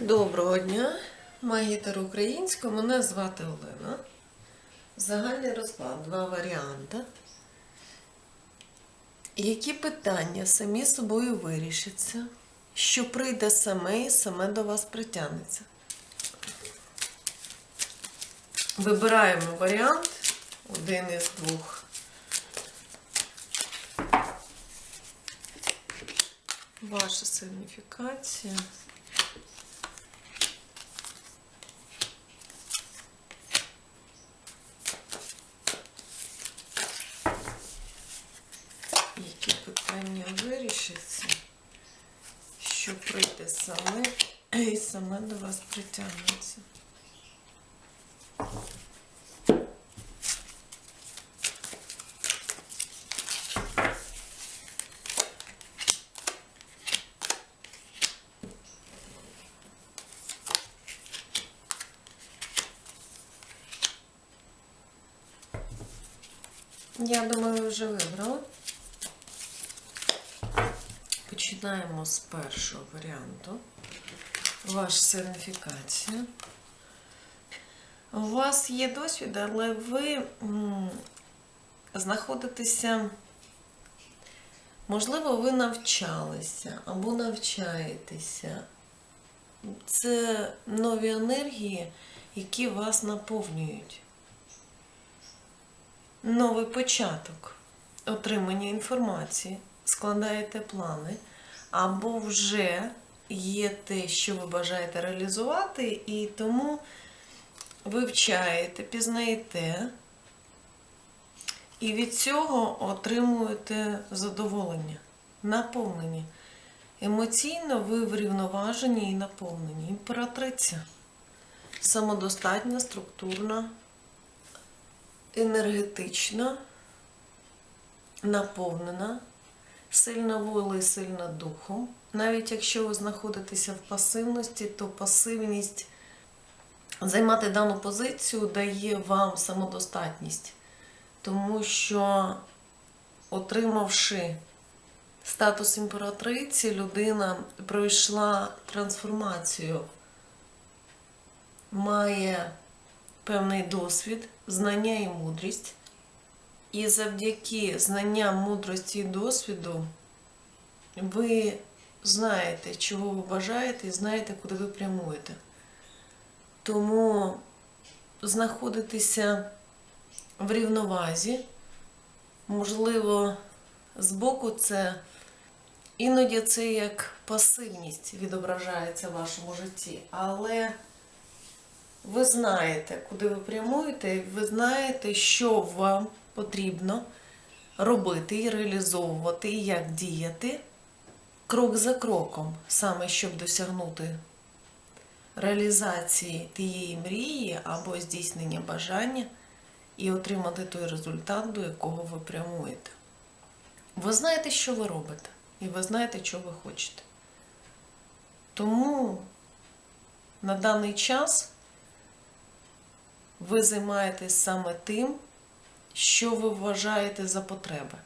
Доброго дня, магітер українського. Мене звати Олена. Загальний розклад, два варіанти. Які питання самі собою вирішаться, що прийде саме і саме до вас притягнеться? Вибираємо варіант, один із двох. Ваша сигніфікація. які питання вирішаться, що прийде саме і саме до вас притягнеться. Я думаю, вже вибрали. Починаємо з першого варіанту. Ваша сигніфікація. У вас є досвід, але ви знаходитеся, можливо, ви навчалися або навчаєтеся. Це нові енергії, які вас наповнюють. Новий початок отримання інформації, складаєте плани, або вже є те, що ви бажаєте реалізувати, і тому вивчаєте, пізнаєте, і від цього отримуєте задоволення, наповнення. Емоційно ви врівноважені і наповнені. Імператриця самодостатня, структурна, енергетична, наповнена, сильна волею, сильна духом. Навіть якщо ви знаходитеся в пасивності, то пасивність займати дану позицію дає вам самодостатність. Тому що, отримавши статус імператриці, людина пройшла трансформацію, має певний досвід, знання і мудрість. І завдяки знанням, мудрості і досвіду ви знаєте, чого ви бажаєте, і знаєте, куди ви прямуєте. Тому знаходитися в рівновазі, можливо, збоку це іноді це як пасивність відображається в вашому житті, але ви знаєте, куди ви прямуєте, і ви знаєте, що вам потрібно робити і реалізовувати, і як діяти крок за кроком, саме щоб досягнути реалізації тієї мрії або здійснення бажання і отримати той результат, до якого ви прямуєте. Ви знаєте, що ви робите, і ви знаєте, що ви хочете. Тому на даний час ви займаєтесь саме тим, що ви вважаєте за потреби.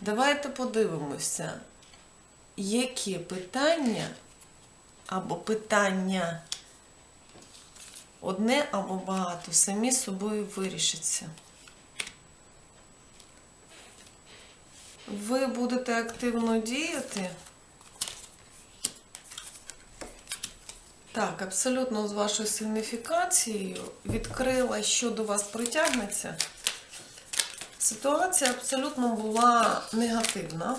Давайте подивимося, які питання або питання одне або багато самі собою вирішаться. Ви будете активно діяти. Так, абсолютно з вашою сигніфікацією відкрила, що до вас притягнеться. Ситуація абсолютно була негативна.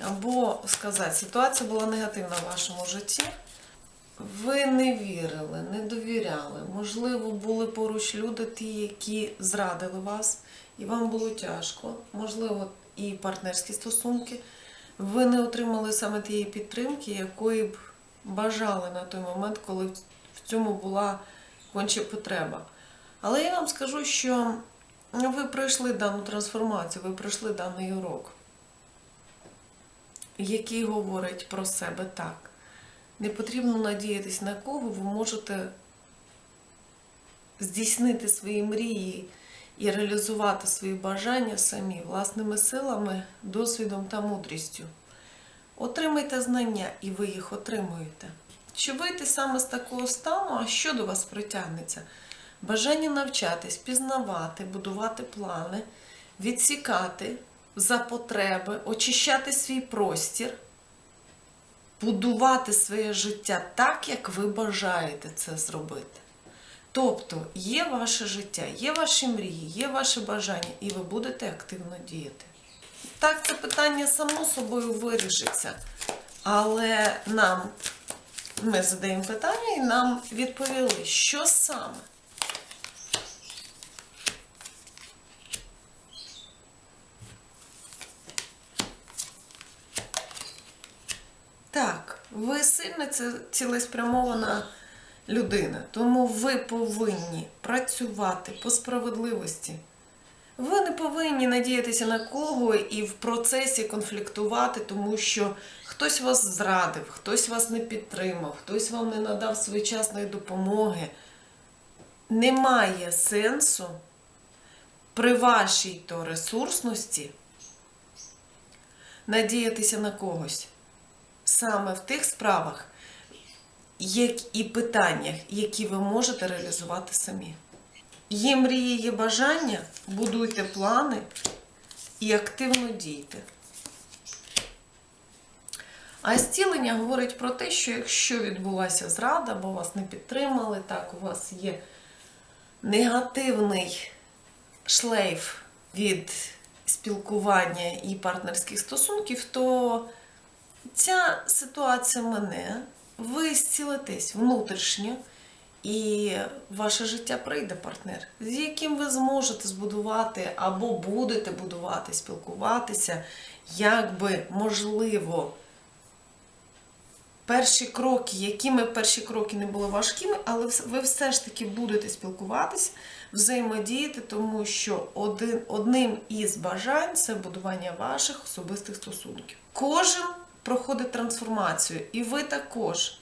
Або сказати, ситуація була негативна в вашому житті. Ви не вірили, не довіряли. Можливо, були поруч люди, ті, які зрадили вас, і вам було тяжко. Можливо, і партнерські стосунки. Ви не отримали саме тієї підтримки, якої б бажали на той момент, коли в цьому була конче потреба. Але я вам скажу, що ви пройшли дану трансформацію, ви пройшли даний урок, який говорить про себе так. Не потрібно надіятись на кого, ви можете здійснити свої мрії і реалізувати свої бажання самі власними силами, досвідом та мудрістю. Отримайте знання, і ви їх отримуєте. Щоб вийти саме з такого стану, а що до вас притягнеться? Бажання навчатись, пізнавати, будувати плани, відсікати за потреби, очищати свій простір, будувати своє життя так, як ви бажаєте це зробити. Тобто є ваше життя, є ваші мрії, є ваші бажання, і ви будете активно діяти. Так, це питання само собою вирішиться. Але нам ми задаємо питання і нам відповіли, що саме. Так, ви сильно ці- цілеспрямована людина, тому ви повинні працювати по справедливості. Ви не повинні надіятися на кого і в процесі конфліктувати, тому що хтось вас зрадив, хтось вас не підтримав, хтось вам не надав своєчасної допомоги. Немає сенсу при вашій то ресурсності надіятися на когось саме в тих справах як і питаннях, які ви можете реалізувати самі. Є мрії, є бажання, будуйте плани і активно дійте. А зцілення говорить про те, що якщо відбулася зрада, бо вас не підтримали, так, у вас є негативний шлейф від спілкування і партнерських стосунків, то ця ситуація мене, ви зцілитесь внутрішньо, і ваше життя прийде партнер, з яким ви зможете збудувати або будете будувати, спілкуватися, як би можливо. Перші кроки, якими перші кроки не були важкими, але ви все ж таки будете спілкуватися, взаємодіяти, тому що один, одним із бажань це будування ваших особистих стосунків. Кожен проходить трансформацію, і ви також.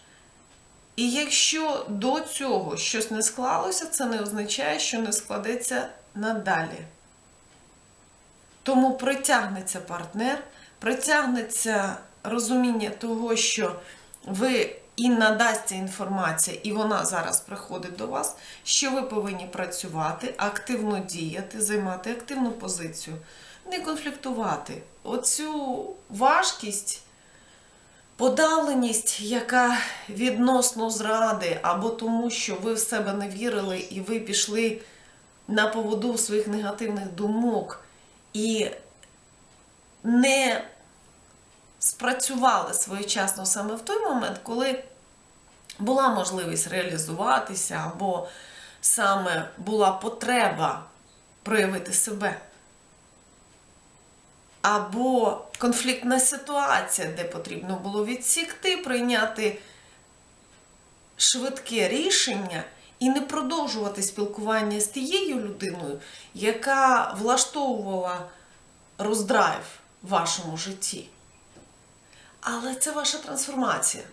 І якщо до цього щось не склалося, це не означає, що не складеться надалі. Тому притягнеться партнер, притягнеться розуміння того, що ви і надасться інформація, і вона зараз приходить до вас, що ви повинні працювати, активно діяти, займати активну позицію, не конфліктувати. Оцю важкість подавленість, яка відносно зради, або тому, що ви в себе не вірили і ви пішли на поводу своїх негативних думок і не спрацювали своєчасно саме в той момент, коли була можливість реалізуватися, або саме була потреба проявити себе або конфліктна ситуація, де потрібно було відсікти, прийняти швидке рішення і не продовжувати спілкування з тією людиною, яка влаштовувала роздрайв в вашому житті. Але це ваша трансформація.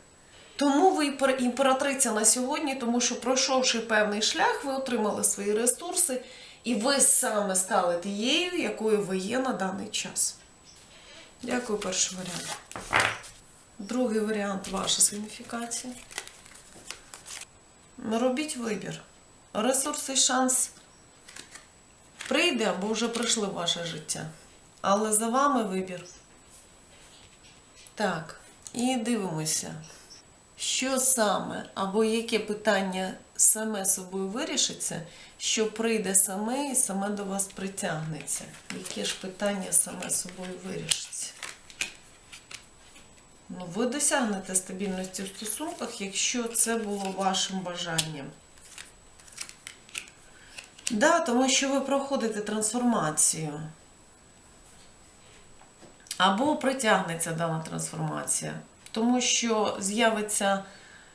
Тому ви імператриця на сьогодні, тому що пройшовши певний шлях, ви отримали свої ресурси, і ви саме стали тією, якою ви є на даний час. Дякую, перший варіант. Другий варіант ваша сигніфікація. Робіть вибір. Ресурс і шанс прийде або вже прийшли в ваше життя. Але за вами вибір. Так, і дивимося, що саме або яке питання саме собою вирішиться, що прийде саме і саме до вас притягнеться. Яке ж питання саме собою вирішиться? Ну, ви досягнете стабільності в стосунках, якщо це було вашим бажанням. Да, тому що ви проходите трансформацію. Або притягнеться дана трансформація, тому що з'явиться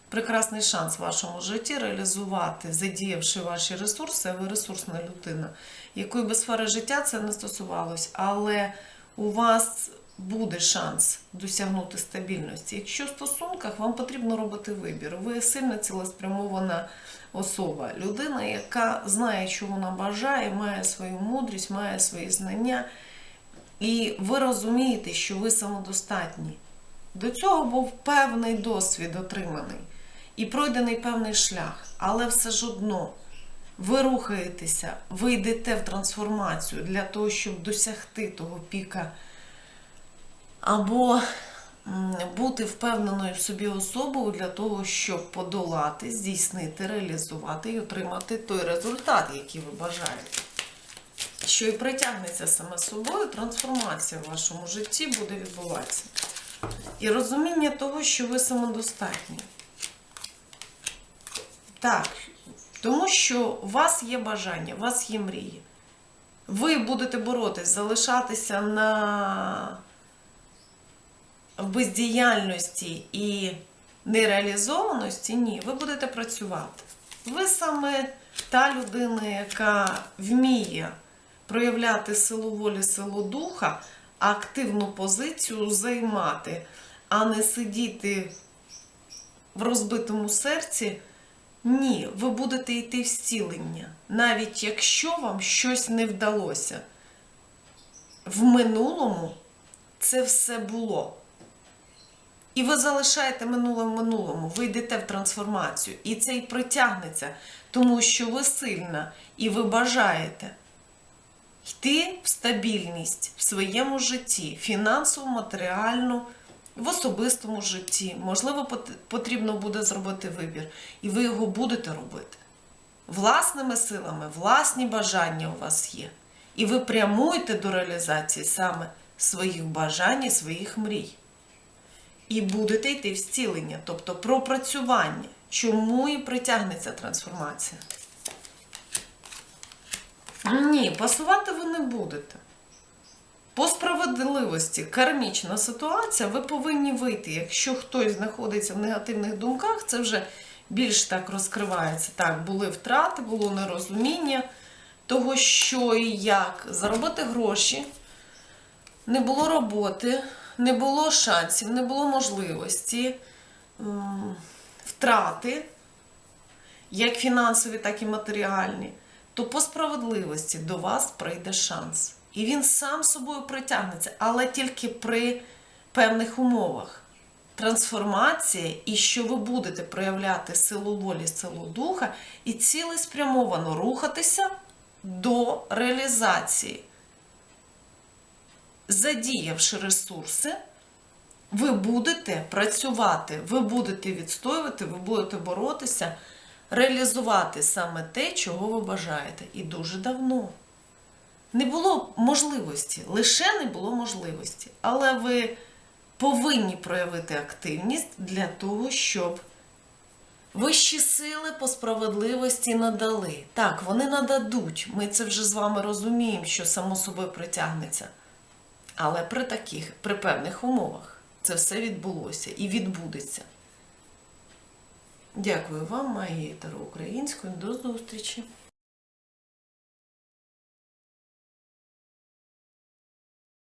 прекрасний шанс в вашому житті реалізувати, задіявши ваші ресурси, а ви ресурсна людина, якої би сфери життя це не стосувалось, але у вас буде шанс досягнути стабільності. Якщо в стосунках вам потрібно робити вибір, ви сильно цілеспрямована особа, людина, яка знає, що вона бажає, має свою мудрість, має свої знання. І ви розумієте, що ви самодостатні. До цього був певний досвід отриманий і пройдений певний шлях, але все ж одно ви рухаєтеся, ви йдете в трансформацію для того, щоб досягти того піка або бути впевненою в собі особою для того, щоб подолати, здійснити, реалізувати і отримати той результат, який ви бажаєте. Що і притягнеться саме собою, трансформація в вашому житті буде відбуватися. І розуміння того, що ви самодостатні. Так, тому що у вас є бажання, у вас є мрії. Ви будете боротись, залишатися на бездіяльності і нереалізованості, ні, ви будете працювати. Ви саме та людина, яка вміє проявляти силу волі, силу духа, активну позицію займати, а не сидіти в розбитому серці. Ні, ви будете йти в зцілення, навіть якщо вам щось не вдалося. В минулому це все було. І ви залишаєте минуле в минулому, ви йдете в трансформацію. І це і притягнеться, тому що ви сильна і ви бажаєте йти в стабільність в своєму житті, фінансово, матеріально, в особистому житті. Можливо, потрібно буде зробити вибір, і ви його будете робити. Власними силами, власні бажання у вас є. І ви прямуєте до реалізації саме своїх бажань і своїх мрій. І будете йти в зцілення, тобто пропрацювання. Чому і притягнеться трансформація? Ні, пасувати ви не будете. По справедливості, кармічна ситуація, ви повинні вийти. Якщо хтось знаходиться в негативних думках, це вже більш так розкривається. Так, були втрати, було нерозуміння того, що і як заробити гроші, не було роботи, не було шансів, не було можливості, втрати, як фінансові, так і матеріальні, то по справедливості до вас прийде шанс. І він сам собою притягнеться, але тільки при певних умовах. Трансформація, і що ви будете проявляти силу волі, силу духа, і цілеспрямовано рухатися до реалізації. Задіявши ресурси, ви будете працювати, ви будете відстоювати, ви будете боротися, реалізувати саме те, чого ви бажаєте. І дуже давно. Не було можливості, лише не було можливості. Але ви повинні проявити активність для того, щоб вищі сили по справедливості надали. Так, вони нададуть. Ми це вже з вами розуміємо, що само собою притягнеться. Але при таких, при певних умовах це все відбулося і відбудеться. Дякую вам, магія Таро Української. До зустрічі!